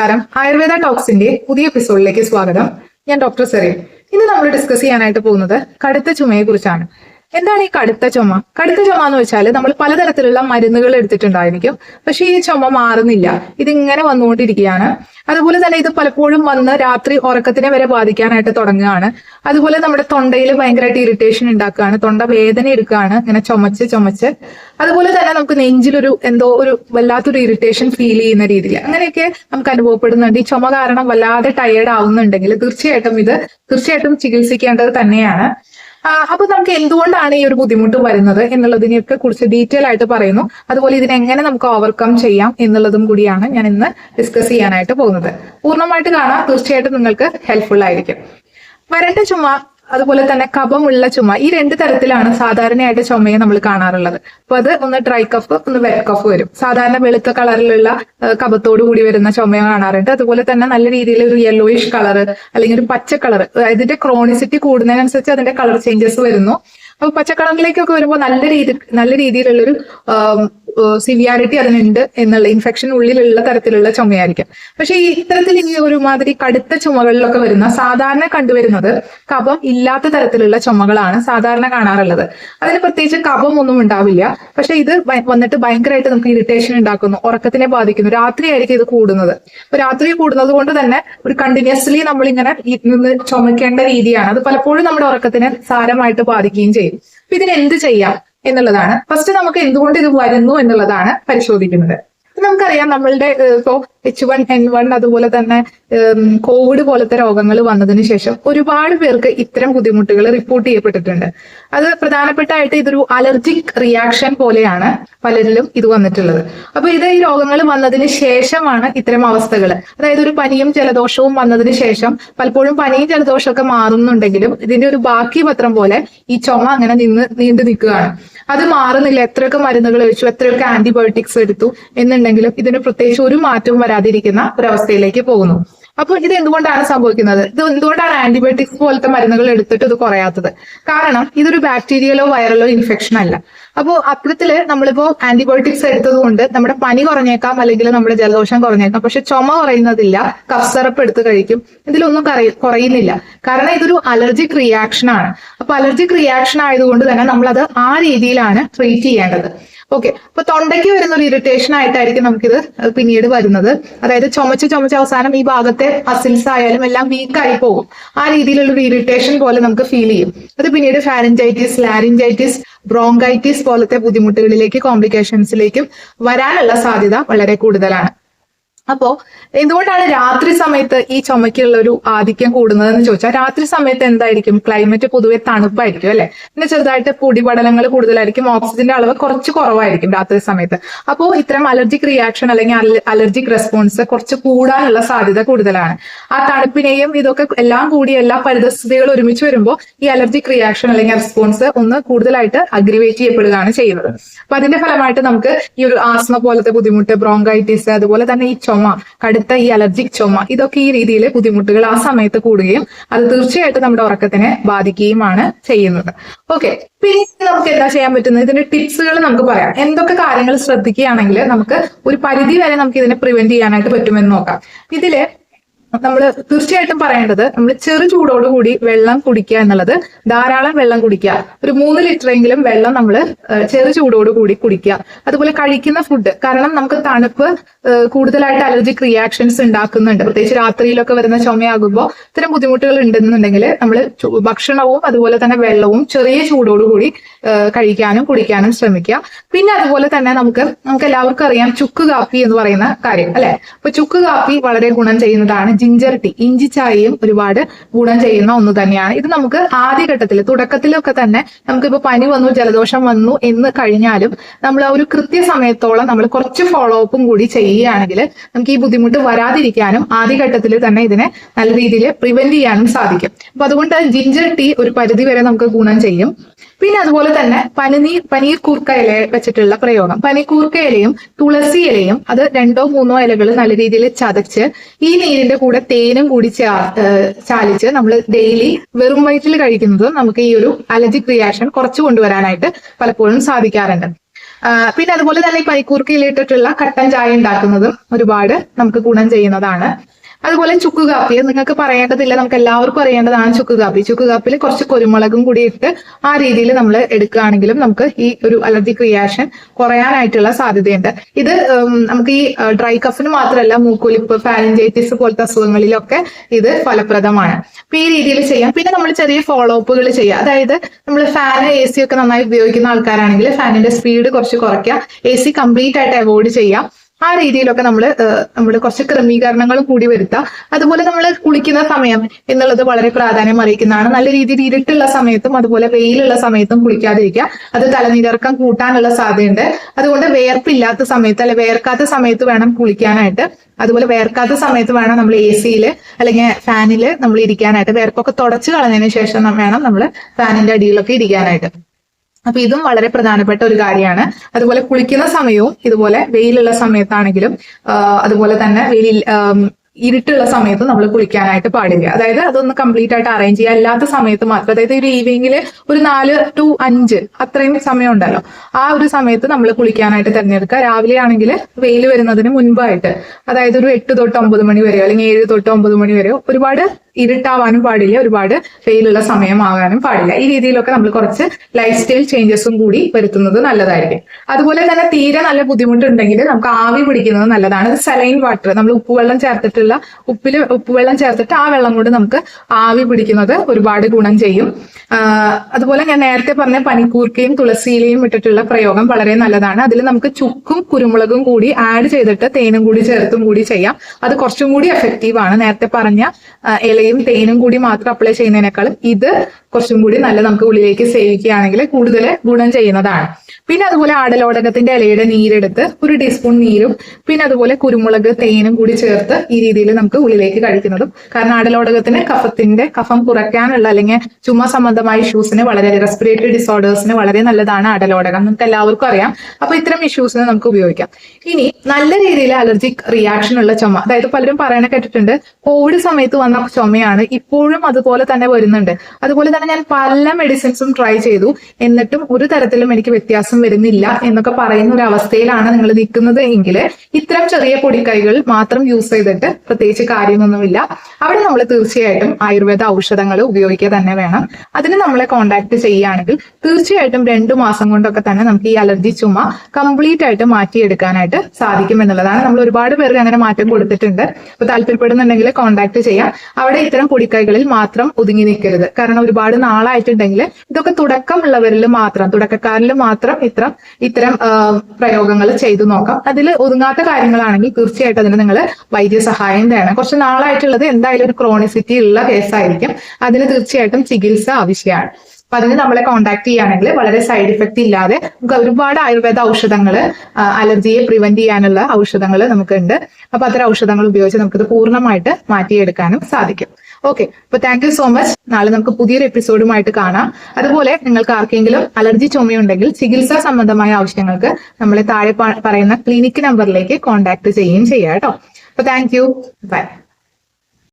നമസ്കാരം. ആയുർവേദ ടോക്സിന്റെ പുതിയ എപ്പിസോഡിലേക്ക് സ്വാഗതം. ഞാൻ ഡോക്ടർ സെറീൻ. ഇന്ന് നമ്മൾ ഡിസ്കസ് ചെയ്യാനായിട്ട് പോകുന്നത് കടുത്ത ചുമയെ കുറിച്ചാണ് എന്താണ് ഈ കടുത്ത ചുമ? കടുത്ത ചുമ എന്ന് വെച്ചാൽ നമ്മൾ പലതരത്തിലുള്ള മരുന്നുകൾ എടുത്തിട്ടുണ്ടായിരിക്കും. പക്ഷെ ഈ ചുമ മാറുന്നില്ല. ഇതിങ്ങനെ വന്നുകൊണ്ടിരിക്കുകയാണ്. അതുപോലെ തന്നെ ഇത് പലപ്പോഴും വന്ന് രാത്രി ഉറക്കത്തിനെ വരെ ബാധിക്കാനായിട്ട് തുടങ്ങുകയാണ്. അതുപോലെ നമ്മുടെ തൊണ്ടയിൽ ഭയങ്കരമായിട്ട് ഇറിറ്റേഷൻ ഉണ്ടാക്കുകയാണ്. തൊണ്ട വേദന എടുക്കുകയാണ്. ഇങ്ങനെ ചുമച്ച് ചുമച്ച്. അതുപോലെ തന്നെ നമുക്ക് നെഞ്ചിലൊരു എന്തോ ഒരു വല്ലാത്തൊരു ഇറിറ്റേഷൻ ഫീൽ ചെയ്യുന്ന രീതിയിൽ അങ്ങനെയൊക്കെ നമുക്ക് അനുഭവപ്പെടുന്നുണ്ട്. ഈ ചുമ കാരണം വല്ലാതെ ടയേർഡ് ആവുന്നുണ്ടെങ്കിൽ തീർച്ചയായിട്ടും ഇത് തീർച്ചയായിട്ടും ചികിത്സിക്കേണ്ടത് തന്നെയാണ്. അപ്പൊ നമുക്ക് എന്തുകൊണ്ടാണ് ഈ ഒരു ബുദ്ധിമുട്ട് വരുന്നത് എന്നുള്ളതിനെയൊക്കെ കുറിച്ച് ഡീറ്റെയിൽ ആയിട്ട് പറയുന്നു. അതുപോലെ ഇതിനെങ്ങനെ നമുക്ക് ഓവർകം ചെയ്യാം എന്നുള്ളതും കൂടിയാണ് ഞാൻ ഇന്ന് ഡിസ്കസ് ചെയ്യാനായിട്ട് പോകുന്നത്. പൂർണമായിട്ട് കാണാം. തീർച്ചയായിട്ടും നിങ്ങൾക്ക് ഹെൽപ്ഫുൾ ആയിരിക്കും. വരണ്ട ചുമ അതുപോലെ തന്നെ കഫമുള്ള ചുമ. ഈ രണ്ട് തരത്തിലാണ് സാധാരണയായിട്ട് ചുമയെ നമ്മൾ കാണാറുള്ളത്. അപ്പൊ അത് ഒന്ന് ഡ്രൈ കഫ് ഒന്ന് വെറ്റ് കഫ് വരും. സാധാരണ വെളുത്ത കളറിലുള്ള കഫത്തോടു കൂടി വരുന്ന ചുമ കാണാറുണ്ട്. അതുപോലെ തന്നെ നല്ല രീതിയിൽ ഒരു യെല്ലോയിഷ് കളർ അല്ലെങ്കിൽ ഒരു പച്ച കളർ ഇതിന്റെ ക്രോണിസിറ്റി കൂടുന്നതിനനുസരിച്ച് അതിന്റെ കളർ ചേഞ്ചസ് വരുന്നു. അപ്പൊ പച്ചക്കളറിലേക്കൊക്കെ വരുമ്പോൾ നല്ല രീതി നല്ല രീതിയിലുള്ളൊരു സിവിയാരിറ്റി അതിനുണ്ട് എന്നുള്ള ഇൻഫെക്ഷൻ ഉള്ളിലുള്ള തരത്തിലുള്ള ചുമയായിരിക്കും. പക്ഷെ ഈ ഇത്തരത്തിൽ ഈ ഒരുമാതിരി കടുത്ത ചുമകളിലൊക്കെ വരുന്ന സാധാരണ കണ്ടുവരുന്നത് കഫം ഇല്ലാത്ത തരത്തിലുള്ള ചുമകളാണ് സാധാരണ കാണാറുള്ളത്. അതിന് പ്രത്യേകിച്ച് കഫം ഒന്നും ഉണ്ടാവില്ല. പക്ഷെ ഇത് വന്നിട്ട് ഭയങ്കരമായിട്ട് നമുക്ക് ഇറിറ്റേഷൻ ഉണ്ടാക്കുന്നു ഉറക്കത്തിനെ ബാധിക്കുന്നു. രാത്രിയായിരിക്കും ഇത് കൂടുന്നത്. അപ്പൊ രാത്രി കൂടുന്നത് കൊണ്ട് തന്നെ ഒരു കണ്ടിന്യൂസ്ലി നമ്മളിങ്ങനെ ചുമക്കേണ്ട രീതിയാണ്. അത് പലപ്പോഴും നമ്മുടെ ഉറക്കത്തിന് സാരമായിട്ട് ബാധിക്കുകയും ചെയ്യും. അപ്പൊ ഇതിന് എന്ത് ചെയ്യാം എന്നുള്ളതാണ്. ഫസ്റ്റ് നമുക്ക് എന്തുകൊണ്ട് ഇത് വരുന്നു എന്നുള്ളതാണ് പരിശോധിക്കുന്നത്. നമുക്കറിയാം നമ്മളുടെ ഇപ്പോ എച്ച് വൺ എൻ വൺ അതുപോലെ തന്നെ കോവിഡ് പോലത്തെ രോഗങ്ങൾ വന്നതിന് ശേഷം ഒരുപാട് പേർക്ക് ഇത്തരം ബുദ്ധിമുട്ടുകൾ റിപ്പോർട്ട് ചെയ്യപ്പെട്ടിട്ടുണ്ട്. അത് പ്രധാനപ്പെട്ടായിട്ട് ഇതൊരു അലർജിക് റിയാക്ഷൻ പോലെയാണ് പലരിലും ഇത് വന്നിട്ടുള്ളത്. അപ്പൊ ഇത് ഈ രോഗങ്ങൾ വന്നതിന് ശേഷമാണ് ഇത്തരം അവസ്ഥകൾ അതായത് ഒരു പനിയും ജലദോഷവും വന്നതിന് ശേഷം പലപ്പോഴും പനിയും ജലദോഷമൊക്കെ മാറുന്നുണ്ടെങ്കിലും ഇതിന്റെ ഒരു ബാക്കി പത്രം പോലെ ഈ ചുമ അങ്ങനെ നിന്ന് നീണ്ടു നിൽക്കുകയാണ്. അത് മാറുന്നില്ല. എത്രയൊക്കെ മരുന്നുകൾ കഴിച്ചു എത്രയൊക്കെ ആന്റിബയോട്ടിക്സ് എടുത്തു എന്നുണ്ടെങ്കിലും ഇതിന് പ്രത്യേകിച്ച് ഒരു മാറ്റവും വരാതിരിക്കുന്ന ഒരവസ്ഥയിലേക്ക് പോകുന്നു. അപ്പോൾ ഇത് എന്തുകൊണ്ടാണ് സംഭവിക്കുന്നത്? ഇത് എന്തുകൊണ്ടാണ് ആന്റിബയോട്ടിക്സ് പോലത്തെ മരുന്നുകൾ എടുത്തിട്ട് ഇത് കുറയാത്തത്? കാരണം ഇതൊരു ബാക്ടീരിയലോ വൈറലോ ഇൻഫെക്ഷൻ അല്ല. അപ്പോൾ അത്തരത്തിൽ നമ്മളിപ്പോ ആന്റിബയോട്ടിക്സ് എടുത്തത് കൊണ്ട് നമ്മുടെ പനി കുറഞ്ഞേക്കാം അല്ലെങ്കിൽ നമ്മുടെ ജലദോഷം കുറഞ്ഞേക്കാം. പക്ഷെ ചുമ കുറയുന്നതില്ല കഫ് സിറപ്പ് എടുത്ത് കഴിക്കും ഇതിലൊന്നും കുറയുന്നില്ല. കാരണം ഇതൊരു അലർജിക് റിയാക്ഷൻ ആണ്. അപ്പൊ അലർജിക് റിയാക്ഷൻ ആയതുകൊണ്ട് തന്നെ നമ്മളത് ആ രീതിയിലാണ് ട്രീറ്റ് ചെയ്യേണ്ടത്. ഓക്കെ അപ്പൊ തൊണ്ടയ്ക്ക് വരുന്ന ഒരു ഇറിറ്റേഷൻ ആയിട്ടായിരിക്കും നമുക്കിത് പിന്നീട് വരുന്നത്. അതായത് ചുമച്ച് ചുമച്ച് അവസാനം ഈ ഭാഗത്തെ മസിൽസ് ആയാലും എല്ലാം വീക്കായി പോകും. ആ രീതിയിലുള്ള ഒരു ഇറിറ്റേഷൻ പോലെ നമുക്ക് ഫീൽ ചെയ്യും. അത് പിന്നീട് ഫാരഞ്ചൈറ്റിസ് ലാരിഞ്ചൈറ്റിസ് ബ്രോങ്കൈറ്റിസ് പോലത്തെ ബുദ്ധിമുട്ടുകളിലേക്ക് കോംപ്ലിക്കേഷൻസിലേക്കും വരാനുള്ള സാധ്യത വളരെ കൂടുതലാണ്. അപ്പോ എന്തുകൊണ്ടാണ് രാത്രി സമയത്ത് ഈ ചുമയ്ക്കുള്ള ഒരു ആധിക്യം കൂടുന്നതെന്ന് ചോദിച്ചാൽ രാത്രി സമയത്ത് എന്തായിരിക്കും? ക്ലൈമറ്റ് പൊതുവെ തണുപ്പായിരിക്കും അല്ലെ? പിന്നെ ചെറുതായിട്ട് പൊടിപടലങ്ങൾ കൂടുതലായിരിക്കും ഓക്സിജന്റെ അളവ് കുറച്ച് കുറവായിരിക്കും രാത്രി സമയത്ത്. അപ്പോൾ ഇത്തരം അലർജിക് റിയാക്ഷൻ അല്ലെങ്കിൽ അലർജിക് റെസ്പോൺസ് കുറച്ച് കൂടാനുള്ള സാധ്യത കൂടുതലാണ്. ആ തണുപ്പിനെയും ഇതൊക്കെ എല്ലാം കൂടി എല്ലാ പരിതസ്ഥിതികളും ഒരുമിച്ച് വരുമ്പോൾ ഈ അലർജിക് റിയാക്ഷൻ അല്ലെങ്കിൽ റെസ്പോൺസ് ഒന്ന് കൂടുതലായിട്ട് അഗ്രിവേറ്റ് ചെയ്യപ്പെടുകയാണ് ചെയ്യുന്നത്. അപ്പൊ അതിന്റെ ഫലമായിട്ട് നമുക്ക് ഈ ഒരു ആസ്മ പോലത്തെ ബുദ്ധിമുട്ട് ബ്രോങ്കൈറ്റിസ് അതുപോലെ തന്നെ ഈ ചുമ കടുത്ത ഈ അലർജിക് ചുമ ഇതൊക്കെ ഈ രീതിയിൽ ബുദ്ധിമുട്ടുകൾ ആ സമയത്ത് കൂടുകയും അത് തീർച്ചയായിട്ടും നമ്മുടെ ഉറക്കത്തിനെ ബാധിക്കുകയുമാണ് ചെയ്യുന്നത്. ഓക്കെ പിന്നെ നമുക്ക് എന്താ ചെയ്യാൻ പറ്റുന്നത്? ഇതിന്റെ ടിപ്സുകൾ നമുക്ക് പറയാം. എന്തൊക്കെ കാര്യങ്ങൾ ശ്രദ്ധിക്കുകയാണെങ്കിൽ നമുക്ക് ഒരു പരിധി വരെ നമുക്ക് ഇതിനെ പ്രിവെന്റ് ചെയ്യാനായിട്ട് പറ്റുമെന്ന് നോക്കാം. ഇതിൽ നമ്മൾ തീർച്ചയായിട്ടും പറയേണ്ടത് നമ്മൾ ചെറു ചൂടോടുകൂടി വെള്ളം കുടിക്കുക എന്നുള്ളത് ധാരാളം വെള്ളം കുടിക്കുക. ഒരു മൂന്ന് ലിറ്ററെങ്കിലും വെള്ളം നമ്മൾ ചെറു ചൂടോടുകൂടി കുടിക്കുക. അതുപോലെ കഴിക്കുന്ന ഫുഡ് കാരണം നമുക്ക് തണുപ്പ് കൂടുതലായിട്ട് അലർജിക് റിയാക്ഷൻസ് ഉണ്ടാക്കുന്നുണ്ട്. പ്രത്യേകിച്ച് രാത്രിയിലൊക്കെ വരുന്ന ചുമയാകുമ്പോൾ ഇത്തരം ബുദ്ധിമുട്ടുകൾ ഉണ്ടെന്നുണ്ടെങ്കിൽ നമ്മൾ ഭക്ഷണവും അതുപോലെ തന്നെ വെള്ളവും ചെറിയ ചൂടോടുകൂടി കഴിക്കാനും കുടിക്കാനും ശ്രമിക്കുക. പിന്നെ അതുപോലെ തന്നെ നമുക്ക് നമുക്ക് എല്ലാവർക്കും അറിയാം ചുക്ക് കാപ്പി എന്ന് പറയുന്ന കാര്യം അല്ലെ? അപ്പൊ ചുക്ക് കാപ്പി വളരെ ഗുണം ചെയ്യുന്നതാണ് ജിഞ്ചർ ടീ ഇഞ്ചി ചായയും ഒരുപാട് ഗുണം ചെയ്യുന്ന ഒന്ന് തന്നെയാണ്. ഇത് നമുക്ക് ആദ്യഘട്ടത്തിൽ തുടക്കത്തിലൊക്കെ തന്നെ നമുക്കിപ്പോൾ പനി വന്നു ജലദോഷം വന്നു എന്ന് കഴിഞ്ഞാലും നമ്മൾ ആ ഒരു കൃത്യസമയത്തോളം നമ്മൾ കുറച്ച് ഫോളോ അപ്പും കൂടി ചെയ്യുകയാണെങ്കിൽ നമുക്ക് ഈ ബുദ്ധിമുട്ട് വരാതിരിക്കാനും ആദ്യഘട്ടത്തിൽ തന്നെ ഇതിനെ നല്ല രീതിയിൽ പ്രിവെന്റ് ചെയ്യാനും സാധിക്കും. അപ്പൊ അതുകൊണ്ട് ജിഞ്ചർ ടീ ഒരു പരിധി വരെ നമുക്ക് ഗുണം ചെയ്യും. പിന്നെ അതുപോലെ തന്നെ പനിനീർ പനീർ കൂർക്ക ഇല വെച്ചിട്ടുള്ള പ്രയോഗം. പനിക്കൂർക്ക ഇലയും തുളസി ഇലയും അത് രണ്ടോ മൂന്നോ ഇലകൾ നല്ല രീതിയിൽ ചതച്ച് ഈ നീരിന്റെ കൂടെ തേനും കൂടി ചാലിച്ച് നമ്മൾ ഡെയിലി വെറും വയറ്റിൽ കഴിക്കുന്നത് നമുക്ക് ഈ ഒരു അലർജിക് റിയാക്ഷൻ കുറച്ച് കൊണ്ടുവരാനായിട്ട് പലപ്പോഴും സാധിക്കാറുണ്ട്. പിന്നെ അതുപോലെ തന്നെ പനിക്കൂർക്കയിലിട്ടിട്ടുള്ള കട്ടൻ ചായ ഉണ്ടാക്കുന്നതും ഒരുപാട് നമുക്ക് ഗുണം ചെയ്യുന്നതാണ്. അതുപോലെ ചുക്ക് കാപ്പി നിങ്ങൾക്ക് പറയേണ്ടതില്ല നമുക്ക് എല്ലാവർക്കും അറിയേണ്ടതാണ് ചുക്ക് കാപ്പി. ചുക്ക് കാപ്പിയിൽ കുറച്ച് കുരുമുളകും കൂടി ഇട്ട് ആ രീതിയിൽ നമ്മൾ എടുക്കുകയാണെങ്കിലും നമുക്ക് ഈ ഒരു അലർജിക് റിയാക്ഷൻ കുറയാനായിട്ടുള്ള സാധ്യതയുണ്ട്. ഇത് നമുക്ക് ഈ ഡ്രൈ കഫിന് മാത്രമല്ല മൂക്കൊലിപ്പ് ഫാലിൻജൈറ്റിസ് പോലത്തെ അസുഖങ്ങളിലൊക്കെ ഇത് ഫലപ്രദമാണ്. അപ്പൊ ഈ രീതിയിൽ ചെയ്യാം. പിന്നെ നമ്മൾ ചെറിയ ഫോളോ അപ്പുകൾ ചെയ്യാം അതായത് നമ്മൾ ഫാൻ എ സി ഒക്കെ നന്നായി ഉപയോഗിക്കുന്ന ആൾക്കാരാണെങ്കിൽ ഫാനിന്റെ സ്പീഡ് കുറച്ച് കുറയ്ക്കുക. എ സി കംപ്ലീറ്റ് ആയിട്ട് അവോയ്ഡ് ചെയ്യാം ആ രീതിയിലൊക്കെ നമ്മൾ നമ്മൾ കുറച്ച് ക്രമീകരണങ്ങൾ കൂടി വരുത്താം. അതുപോലെ നമ്മൾ കുളിക്കുന്ന സമയം എന്നുള്ളത് വളരെ പ്രാധാന്യം അറിയിക്കുന്നതാണ്. നല്ല രീതിയിൽ ഇരുട്ടുള്ള സമയത്തും അതുപോലെ വെയിലുള്ള സമയത്തും കുളിക്കാതിരിക്കുക. അത് തലനിരക്കം കൂട്ടാനുള്ള സാധ്യതയുണ്ട്. അതുകൊണ്ട് വേർപ്പില്ലാത്ത സമയത്ത് അല്ലെ വേർക്കാത്ത സമയത്ത് വേണം കുളിക്കാനായിട്ട്. അതുപോലെ വേർക്കാത്ത സമയത്ത് വേണം നമ്മൾ എ സിയിൽ അല്ലെങ്കിൽ ഫാനിൽ നമ്മൾ ഇരിക്കാനായിട്ട്. വേർപ്പൊക്കെ തുടച്ചു കളഞ്ഞതിന് ശേഷം വേണം നമ്മൾ ഫാനിന്റെ അടിയിലൊക്കെ ഇരിക്കാനായിട്ട്. അപ്പൊ ഇതും വളരെ പ്രധാനപ്പെട്ട ഒരു കാര്യമാണ്. അതുപോലെ കുളിക്കുന്ന സമയവും ഇതുപോലെ വെയിലുള്ള സമയത്താണെങ്കിലും അതുപോലെ തന്നെ വെയിൽ ഇരുട്ടുള്ള സമയത്ത് നമ്മൾ കുളിക്കാനായിട്ട് പാടില്ല. അതായത് അതൊന്ന് കംപ്ലീറ്റ് ആയിട്ട് അറേഞ്ച് ചെയ്യുക അല്ലാത്ത സമയത്ത് മാത്രം. അതായത് ഒരു ഈവനിങ്ങിൽ ഒരു നാല് ടു അഞ്ച് അത്രയും സമയം ഉണ്ടല്ലോ. ആ ഒരു സമയത്ത് നമ്മൾ കുളിക്കാനായിട്ട് തിരഞ്ഞെടുക്കുക. രാവിലെ ആണെങ്കിൽ വെയിൽ വരുന്നതിന് മുൻപായിട്ട്. അതായത് ഒരു എട്ട് തൊട്ട് ഒമ്പത് മണി വരെയോ അല്ലെങ്കിൽ ഏഴ് തൊട്ട് ഒമ്പത് മണി വരെയോ ഒരുപാട് ഇരുട്ടാവാനും പാടില്ല ഒരുപാട് വെയിലുള്ള സമയമാകാനും പാടില്ല. ഈ രീതിയിലൊക്കെ നമ്മൾ കുറച്ച് ലൈഫ് സ്റ്റൈൽ ചേഞ്ചസും കൂടി വരുത്തുന്നത് നല്ലതായിരിക്കും. അതുപോലെ തന്നെ തീരെ നല്ല ബുദ്ധിമുട്ടുണ്ടെങ്കിൽ നമുക്ക് ആവി പിടിക്കുന്നത് നല്ലതാണ്. സലൈൻ വാട്ടർ നമ്മൾ ഉപ്പുവെള്ളം ചേർത്തിട്ടുള്ള ഉപ്പിൽ ഉപ്പുവെള്ളം ചേർത്തിട്ട് ആ വെള്ളം കൊണ്ട് നമുക്ക് ആവി പിടിക്കുന്നത് ഒരുപാട് ഗുണം ചെയ്യും. അതുപോലെ ഞാൻ നേരത്തെ പറഞ്ഞ പനിക്കൂർക്കയും തുളസിയിലയും ഇട്ടിട്ടുള്ള പ്രയോഗം വളരെ നല്ലതാണ്. അതിൽ നമുക്ക് ചുക്കും കുരുമുളകും കൂടി ആഡ് ചെയ്തിട്ട് തേനും കൂടി ചേർത്തും കൂടി ചെയ്യാം. അത് കുറച്ചും കൂടി എഫക്റ്റീവ് ആണ്. നേരത്തെ പറഞ്ഞ ആ, ഇലയും തേനും കൂടി മാത്രം അപ്ലൈ ചെയ്യുന്നതിനേക്കാളും ഇത് കുറച്ചും കൂടി നല്ല നമുക്ക് ഉള്ളിലേക്ക് സേവിക്കുകയാണെങ്കിൽ കൂടുതൽ ഗുണം ചെയ്യുന്നതാണ്. പിന്നെ അതുപോലെ ആടലോടകത്തിന്റെ ഇലയുടെ നീരെടുത്ത് ഒരു ടീസ്പൂൺ നീരും പിന്നെ അതുപോലെ കുരുമുളക് തേനും കൂടി ചേർത്ത് ഈ രീതിയിൽ നമുക്ക് ഉള്ളിലേക്ക് കഴിക്കുന്നതും. കാരണം ആടലോടകത്തിന് കഫത്തിന്റെ കഫം കുറയ്ക്കാനുള്ള അല്ലെങ്കിൽ ചുമ സംബന്ധമായ ഇഷ്യൂസിന് വളരെ റെസ്പിറേറ്ററി ഡിസോർഡേഴ്സിന് വളരെ നല്ലതാണ് ആടലോടകം. നമുക്ക് എല്ലാവർക്കും അറിയാം. അപ്പൊ ഇത്തരം ഇഷ്യൂസിന് നമുക്ക് ഉപയോഗിക്കാം. ഇനി നല്ല രീതിയിൽ അലർജിക് റിയാക്ഷൻ ഉള്ള ചുമ അതായത് പലരും പറയണ കേട്ടിട്ടുണ്ട് കോവിഡ് സമയത്ത് വന്ന ചുമയാണ് ഇപ്പോഴും അതുപോലെ തന്നെ വരുന്നുണ്ട്. അതുപോലെ തന്നെ ഞാൻ പല മെഡിസിൻസും ട്രൈ ചെയ്തു. എന്നിട്ടും ഒരു തരത്തിലും എനിക്ക് വ്യത്യാസം വരുന്നില്ല എന്നൊക്കെ പറയുന്ന ഒരു അവസ്ഥയിലാണ് നിങ്ങൾ നിൽക്കുന്നത് എങ്കിൽ ഇത്തരം ചെറിയ പൊടിക്കൈകൾ മാത്രം യൂസ് ചെയ്തിട്ട് പ്രത്യേകിച്ച് കാര്യമൊന്നുമില്ല. അവിടെ നമ്മൾ തീർച്ചയായിട്ടും ആയുർവേദ ഔഷധങ്ങൾ ഉപയോഗിക്കുക തന്നെ വേണം. അതിന് നമ്മളെ കോണ്ടാക്ട് ചെയ്യുകയാണെങ്കിൽ തീർച്ചയായിട്ടും രണ്ടു മാസം കൊണ്ടൊക്കെ തന്നെ നമുക്ക് ഈ അലർജി ചുമ കംപ്ലീറ്റ് ആയിട്ട് മാറ്റിയെടുക്കാനായിട്ട് സാധിക്കും എന്നുള്ളതാണ്. നമ്മൾ ഒരുപാട് പേർക്ക് അങ്ങനെ മാറ്റം കൊടുത്തിട്ടുണ്ട്. അപ്പൊ താല്പര്യപ്പെടുന്നുണ്ടെങ്കിൽ കോണ്ടാക്ട് ചെയ്യാം. അവിടെ ഇത്തരം പൊടിക്കൈകളിൽ മാത്രം ഒതുങ്ങി നിൽക്കരുത്. കാരണം ഒരുപാട് നാളായിട്ടുണ്ടെങ്കിൽ ഇതൊക്കെ തുടക്കമുള്ളവരിൽ മാത്രം തുടക്കക്കാരിൽ മാത്രം ഇത്തരം ഇത്തരം പ്രയോഗങ്ങൾ ചെയ്തു നോക്കാം. അതിൽ ഒതുങ്ങാത്ത കാര്യങ്ങളാണെങ്കിൽ തീർച്ചയായിട്ടും അതിന് നിങ്ങൾ വൈദ്യസഹായം വേണം കുറച്ച് നാളായിട്ടുള്ളത് എന്തായാലും ഒരു ക്രോണിസിറ്റി ഉള്ള കേസായിരിക്കും. അതിന് തീർച്ചയായിട്ടും ചികിത്സ ആവശ്യമാണ്. അപ്പൊ അതിന് നമ്മളെ കോൺടാക്ട് ചെയ്യുകയാണെങ്കിൽ വളരെ സൈഡ് ഇഫക്റ്റ് ഇല്ലാതെ നമുക്ക് ഒരുപാട് ആയുർവേദ ഔഷധങ്ങൾ അലർജിയെ പ്രിവെന്റ് ചെയ്യാനുള്ള ഔഷധങ്ങൾ നമുക്കുണ്ട്. അപ്പൊ അത്തരം ഔഷധങ്ങൾ ഉപയോഗിച്ച് നമുക്കിത് പൂർണമായിട്ട് മാറ്റിയെടുക്കാനും സാധിക്കും. ഓക്കെ അപ്പൊ താങ്ക് യു സോ മച്ച് നാളെ നമുക്ക് പുതിയൊരു എപ്പിസോഡുമായിട്ട് കാണാം. അതുപോലെ നിങ്ങൾക്ക് ആർക്കെങ്കിലും അലർജി ചുമയുണ്ടെങ്കിൽ ചികിത്സാ സംബന്ധമായ ആവശ്യങ്ങൾക്ക് നമ്മളെ താഴെ പറയുന്ന ക്ലിനിക് നമ്പറിലേക്ക് കോൺടാക്ട് ചെയ്യുകയും ചെയ്യാം കേട്ടോ. അപ്പൊ താങ്ക് യു ബൈ